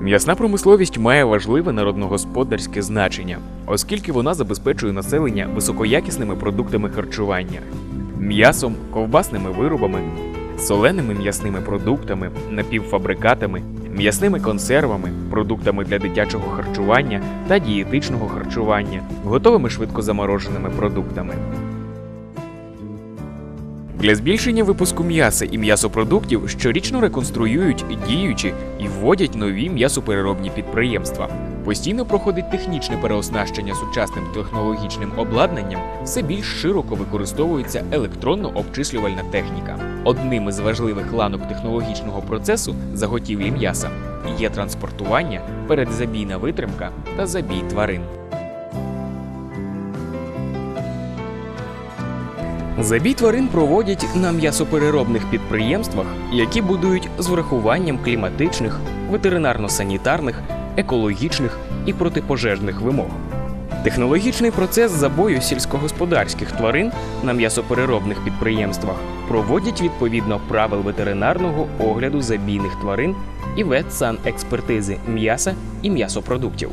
М'ясна промисловість має важливе народногосподарське значення, оскільки вона забезпечує населення високоякісними продуктами харчування, м'ясом, ковбасними виробами, соленими м'ясними продуктами, напівфабрикатами, м'ясними консервами, продуктами для дитячого харчування та дієтичного харчування, готовими швидкозамороженими продуктами. Для збільшення випуску м'яса і м'ясопродуктів щорічно реконструюють діючі і вводять нові м'ясопереробні підприємства. Постійно проходить технічне переоснащення сучасним технологічним обладнанням, все більш широко використовується електронно-обчислювальна техніка. Одним із важливих ланок технологічного процесу заготівлі м'яса є транспортування, передзабійна витримка та забій тварин. Забій тварин проводять на м'ясопереробних підприємствах, які будують з врахуванням кліматичних, ветеринарно-санітарних, екологічних і протипожежних вимог. Технологічний процес забою сільськогосподарських тварин на м'ясопереробних підприємствах проводять відповідно правил ветеринарного огляду забійних тварин і ветсанекспертизи м'яса і м'ясопродуктів.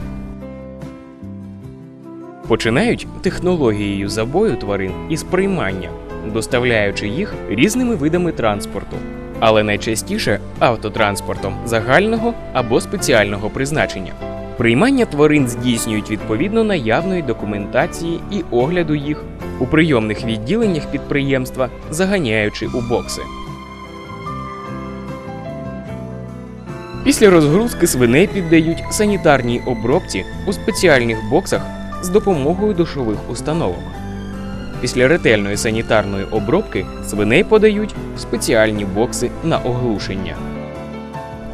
Починають технологією забою тварин із приймання, доставляючи їх різними видами транспорту, але найчастіше автотранспортом загального або спеціального призначення. Приймання тварин здійснюють відповідно наявної документації і огляду їх у прийомних відділеннях підприємства, заганяючи у бокси. Після розгрузки свиней піддають санітарній обробці у спеціальних боксах з допомогою душових установок. Після ретельної санітарної обробки свиней подають в спеціальні бокси на оглушення.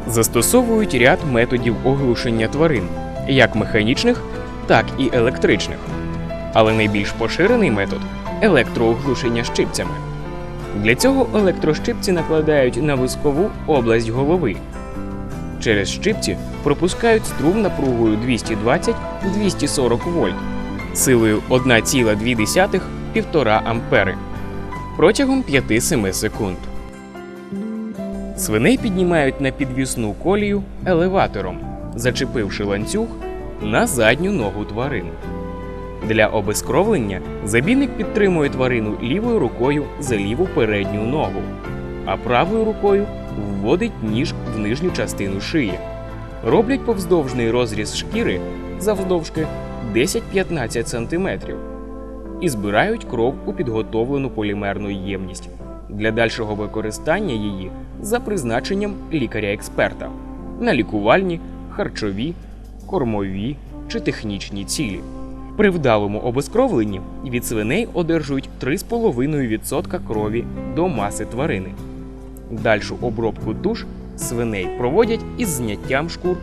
Застосовують ряд методів оглушення тварин, як механічних, так і електричних. Але найбільш поширений метод електрооглушення щипцями. Для цього електрощипці накладають на вискову область голови. Через щипці пропускають струм напругою 220-240 вольт силою 1,2-1,5 ампери протягом 5-7 секунд. Свиней піднімають на підвісну колію елеватором, зачепивши ланцюг на задню ногу тварин. Для обезкровлення забійник підтримує тварину лівою рукою за ліву передню ногу, а правою рукою вводить ніж в нижню частину шиї. Роблять повздовжний розріз шкіри завдовжки 10-15 см і збирають кров у підготовлену полімерну ємність для дальшого використання її за призначенням лікаря-експерта на лікувальні, харчові, кормові чи технічні цілі. При вдалому обезкровленні від свиней одержують 3,5% крові до маси тварини. Дальшу обробку туш свиней проводять із зняттям шкур,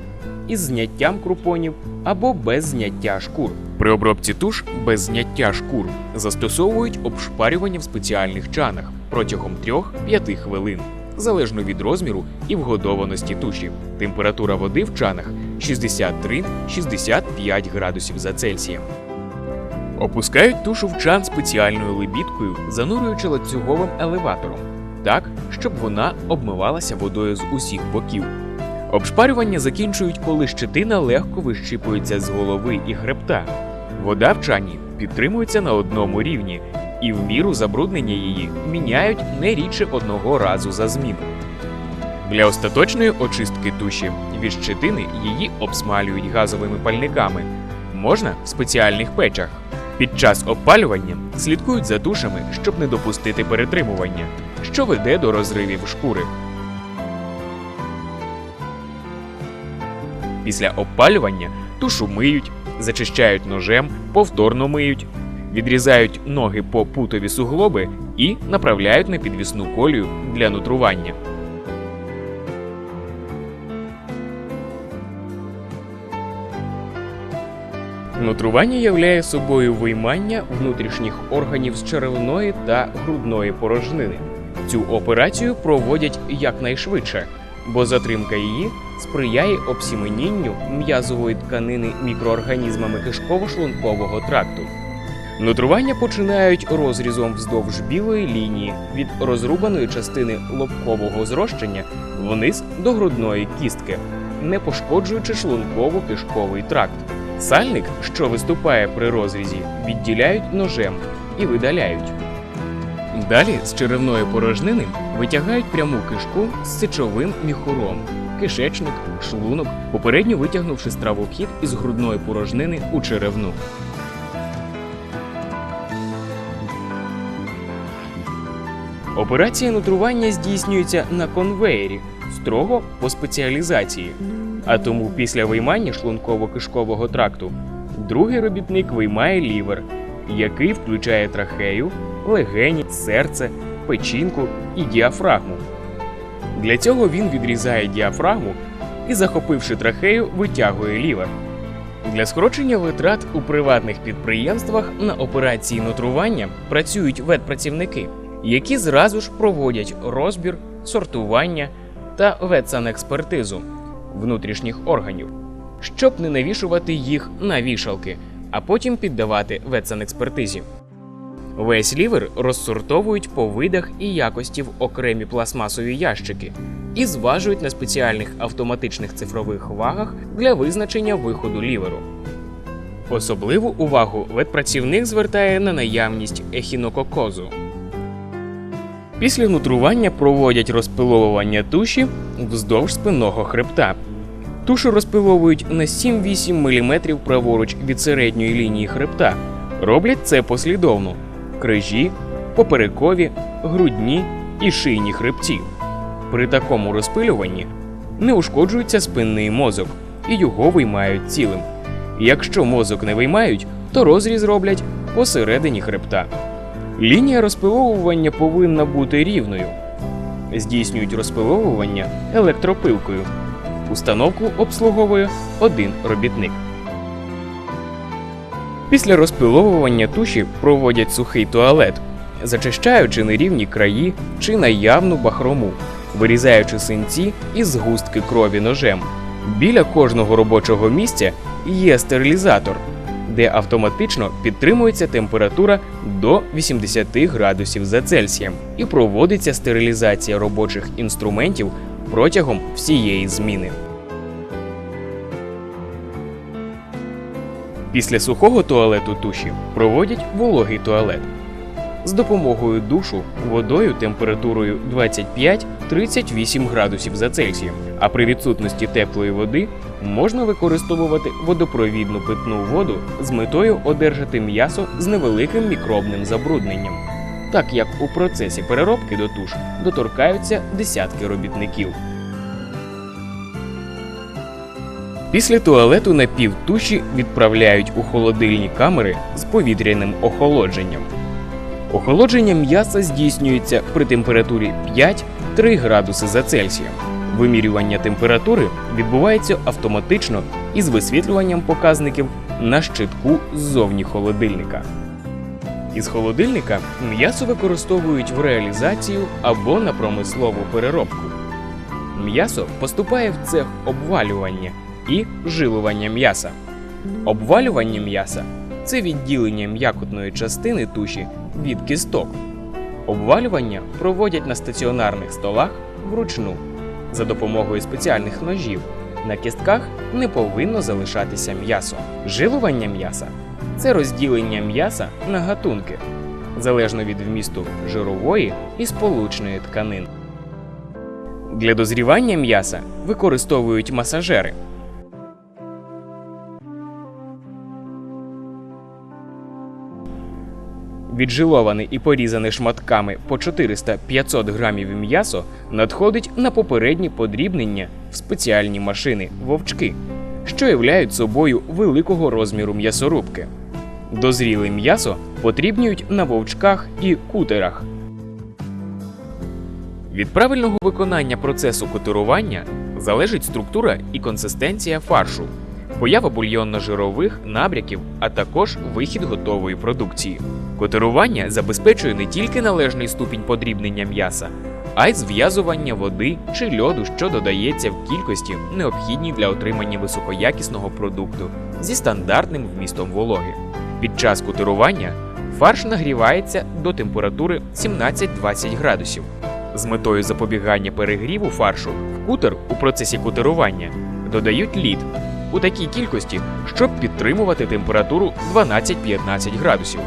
із зняттям крупонів або без зняття шкур. При обробці туш без зняття шкур застосовують обшпарювання в спеціальних чанах протягом 3-5 хвилин, залежно від розміру і вгодованості туші. Температура води в чанах 63-65 градусів за Цельсієм. Опускають тушу в чан спеціальною лебідкою, занурюючи ланцюговим елеватором, так, щоб вона обмивалася водою з усіх боків. Обшпарювання закінчують, коли щетина легко вищипується з голови і хребта. Вода в чані підтримується на одному рівні, і в міру забруднення її міняють не рідше одного разу за зміну. Для остаточної очистки туші від щетини її обсмалюють газовими пальниками, можна в спеціальних печах. Під час опалювання слідкують за тушами, щоб не допустити перетримування, що веде до розривів шкури. Після опалювання тушу миють, зачищають ножем, повторно миють, відрізають ноги по путові суглоби і направляють на підвісну колію для нутрування. Нутрування являє собою виймання внутрішніх органів з черевної та грудної порожнини. Цю операцію проводять якнайшвидше, бо затримка її сприяє обсіменінню м'язової тканини мікроорганізмами кишково-шлункового тракту. Нутрування починають розрізом вздовж білої лінії від розрубаної частини лобкового зрощення вниз до грудної кістки. не пошкоджуючи шлунково-кишковий тракт. Сальник, що виступає при розрізі, відділяють ножем і видаляють. Далі з черевної порожнини витягають пряму кишку з сечовим міхуром, кишечник, шлунок, попередньо витягнувши стравохід із грудної порожнини у черевну. Операція нутрування здійснюється на конвеєрі, строго по спеціалізації. А тому після виймання шлунково-кишкового тракту другий робітник виймає лівер, який включає трахею, легені, серце, печінку і діафрагму. Для цього він відрізає діафрагму і, захопивши трахею, витягує лівер. Для скорочення витрат у приватних підприємствах на операції нутрування працюють ветпрацівники, які зразу ж проводять розбір, сортування та ветсанекспертизу внутрішніх органів, щоб не навішувати їх на вішалки, а потім піддавати ветсанекспертизі. Весь лівер розсортовують по видах і якості в окремі пластмасові ящики і зважують на спеціальних автоматичних цифрових вагах для визначення виходу ліверу. Особливу увагу ветпрацівник звертає на наявність ехінококозу. Після нутрування проводять розпиловування туші вздовж спинного хребта. Тушу розпиловують на 7-8 мм праворуч від середньої лінії хребта. Роблять це послідовно: крижі, поперекові, грудні і шийні хребці. При такому розпилюванні не ушкоджується спинний мозок і його виймають цілим. Якщо мозок не виймають, то розріз роблять посередині хребта. Лінія розпиловування повинна бути рівною. Здійснюють розпиловування електропилкою. Установку обслуговує один робітник. Після розпиловування туші проводять сухий туалет, зачищаючи нерівні краї чи наявну бахрому, вирізаючи синці і згустки крові ножем. Біля кожного робочого місця є стерилізатор, де автоматично підтримується температура до 80 градусів за Цельсієм і проводиться стерилізація робочих інструментів протягом всієї зміни. Після сухого туалету туші проводять вологий туалет. З допомогою душу водою температурою 25-38 градусів за Цельсієм, а при відсутності теплої води можна використовувати водопровідну питну воду з метою одержати м'ясо з невеликим мікробним забрудненням, так як у процесі переробки до туш доторкаються десятки робітників. Після туалету напівтуші відправляють у холодильні камери з повітряним охолодженням. Охолодження м'яса здійснюється при температурі 5-3 градуси за Цельсієм. Вимірювання температури відбувається автоматично із висвітлюванням показників на щитку ззовні холодильника. Із холодильника м'ясо використовують в реалізацію або на промислову переробку. М'ясо поступає в цех обвалювання і жилування м'яса. Обвалювання м'яса це відділення м'якотної частини туші від кісток. Обвалювання проводять на стаціонарних столах вручну за допомогою спеціальних ножів. На кістках не повинно залишатися м'ясо. Жилування м'яса це розділення м'яса на гатунки, залежно від вмісту жирової і сполучної тканин. Для дозрівання м'яса використовують масажери. Віджиловане і порізане шматками по 400-500 грамів м'ясо надходить на попереднє подрібнення в спеціальні машини вовчки, що являють собою великого розміру м'ясорубки. Дозріле м'ясо потрібнюють на вовчках і кутерах. Від правильного виконання процесу котирування залежить структура і консистенція фаршу, поява бульйонно-жирових набряків, а також вихід готової продукції. Котирування забезпечує не тільки належний ступінь подрібнення м'яса, а й зв'язування води чи льоду, що додається в кількості, необхідній для отримання високоякісного продукту зі стандартним вмістом вологи. Під час котирування фарш нагрівається до температури 17-20 градусів. З метою запобігання перегріву фаршу в кутер у процесі котирування додають лід у такій кількості, щоб підтримувати температуру 12-15 градусів.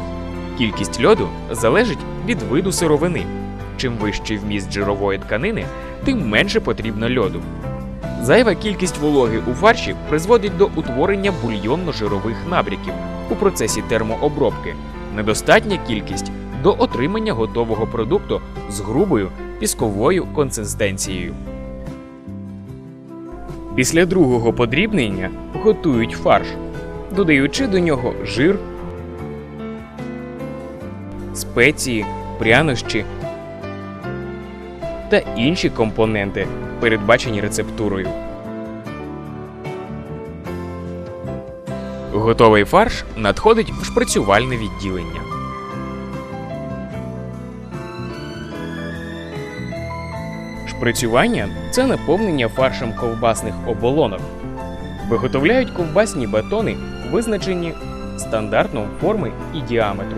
Кількість льоду залежить від виду сировини. Чим вищий вміст жирової тканини, тим менше потрібно льоду. Зайва кількість вологи у фарші призводить до утворення бульйонно-жирових набряків у процесі термообробки. Недостатня кількість до отримання готового продукту з грубою пісковою консистенцією. Після другого подрібнення готують фарш, додаючи до нього жир, спеції, прянощі та інші компоненти, передбачені рецептурою. Готовий фарш надходить в шприцювальне відділення. Шприцювання це наповнення фаршем ковбасних оболонок. Виготовляють ковбасні батони, визначені стандартом форми і діаметру.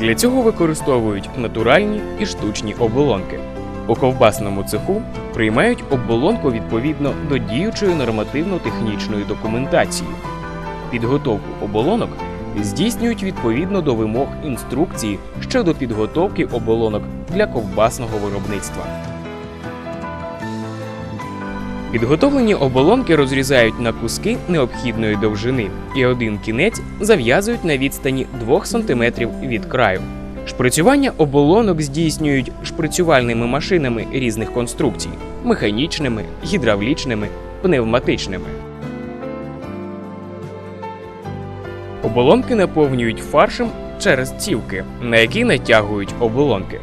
Для цього використовують натуральні і штучні оболонки. У ковбасному цеху приймають оболонку відповідно до діючої нормативно-технічної документації. Підготовку оболонок здійснюють відповідно до вимог інструкції щодо підготовки оболонок для ковбасного виробництва. Підготовлені оболонки розрізають на куски необхідної довжини і один кінець зав'язують на відстані 2 см від краю. Шприцювання оболонок здійснюють шприцювальними машинами різних конструкцій механічними, гідравлічними, пневматичними. Оболонки наповнюють фаршем через цівки, на які натягують оболонки.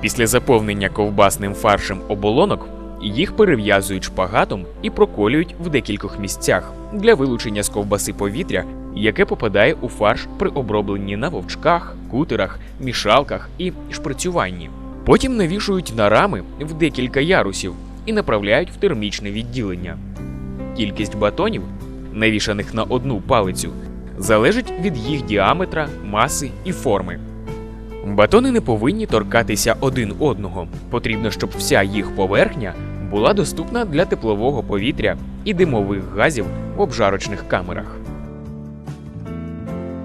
Після заповнення ковбасним фаршем оболонок їх перев'язують шпагатом і проколюють в декількох місцях для вилучення з ковбаси повітря, яке попадає у фарш при обробленні на вовчках, кутерах, мішалках і шприцюванні. Потім навішують на рами в декілька ярусів і направляють в термічне відділення. Кількість батонів, навішаних на одну палицю, залежить від їх діаметра, маси і форми. Батони не повинні торкатися один одного. Потрібно, щоб вся їх поверхня була доступна для теплового повітря і димових газів в обжарочних камерах.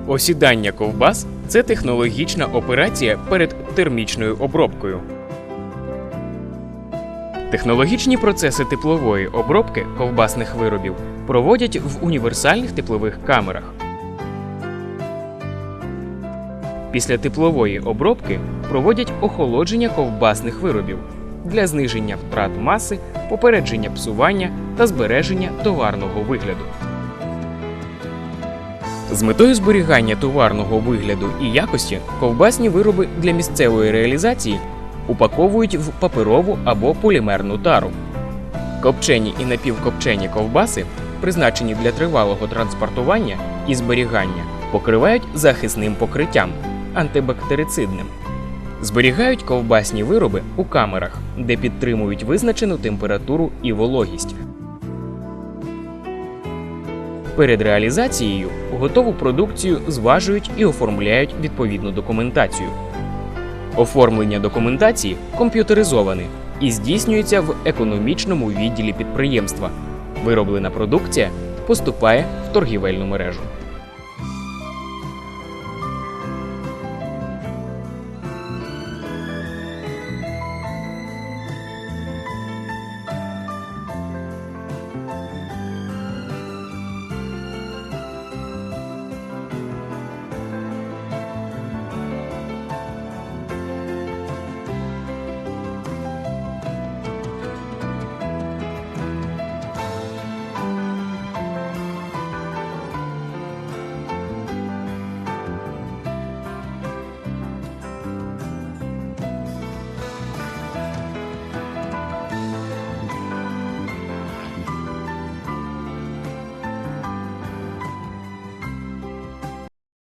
Осідання ковбас це технологічна операція перед термічною обробкою. Технологічні процеси теплової обробки ковбасних виробів проводять в універсальних теплових камерах. Після теплової обробки проводять охолодження ковбасних виробів для зниження втрат маси, попередження псування та збереження товарного вигляду. З метою зберігання товарного вигляду і якості ковбасні вироби для місцевої реалізації упаковують в паперову або полімерну тару. Копчені і напівкопчені ковбаси, призначені для тривалого транспортування і зберігання, покривають захисним покриттям антибактерицидним. Зберігають ковбасні вироби у камерах, де підтримують визначену температуру і вологість. Перед реалізацією готову продукцію зважують і оформляють відповідну документацію. Оформлення документації комп'ютеризоване і здійснюється в економічному відділі підприємства. Вироблена продукція поступає в торгівельну мережу.